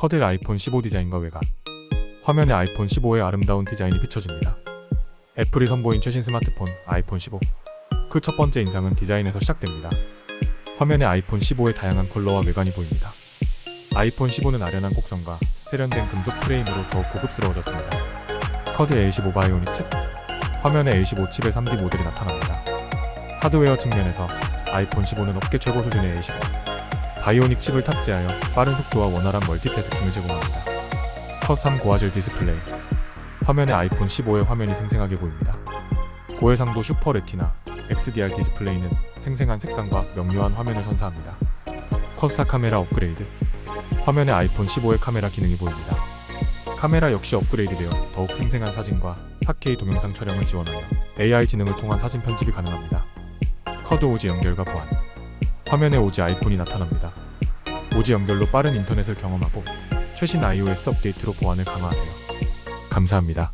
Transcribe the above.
커델 아이폰 15 디자인과 외관 화면에 아이폰 15의 아름다운 디자인이 비춰집니다. 애플이 선보인 최신 스마트폰 아이폰 15 그 첫 번째 인상은 디자인에서 시작됩니다. 화면에 아이폰 15의 다양한 컬러와 외관이 보입니다. 아이폰 15는 아련한 곡선과 세련된 금속 프레임으로 더욱 고급스러워졌습니다. 커드 A15 바이오닉 칩 화면에 A15 칩의 3D 모델이 나타납니다. 하드웨어 측면에서 아이폰 15는 업계 최고 수준의 A15 바이오닉 칩을 탑재하여 빠른 속도와 원활한 멀티태스킹을 제공합니다. 컷3 고화질 디스플레이 화면에 아이폰 15의 화면이 생생하게 보입니다. 고해상도 슈퍼 레티나 XDR 디스플레이는 생생한 색상과 명료한 화면을 선사합니다. 컷4 카메라 업그레이드 화면에 아이폰 15의 카메라 기능이 보입니다. 카메라 역시 업그레이드되어 더욱 생생한 사진과 4K 동영상 촬영을 지원하며 AI 지능을 통한 사진 편집이 가능합니다. 커드 오지 연결과 보안 화면에 오지 아이콘이 나타납니다. 오지 연결로 빠른 인터넷을 경험하고 최신 iOS 업데이트로 보안을 강화하세요. 감사합니다.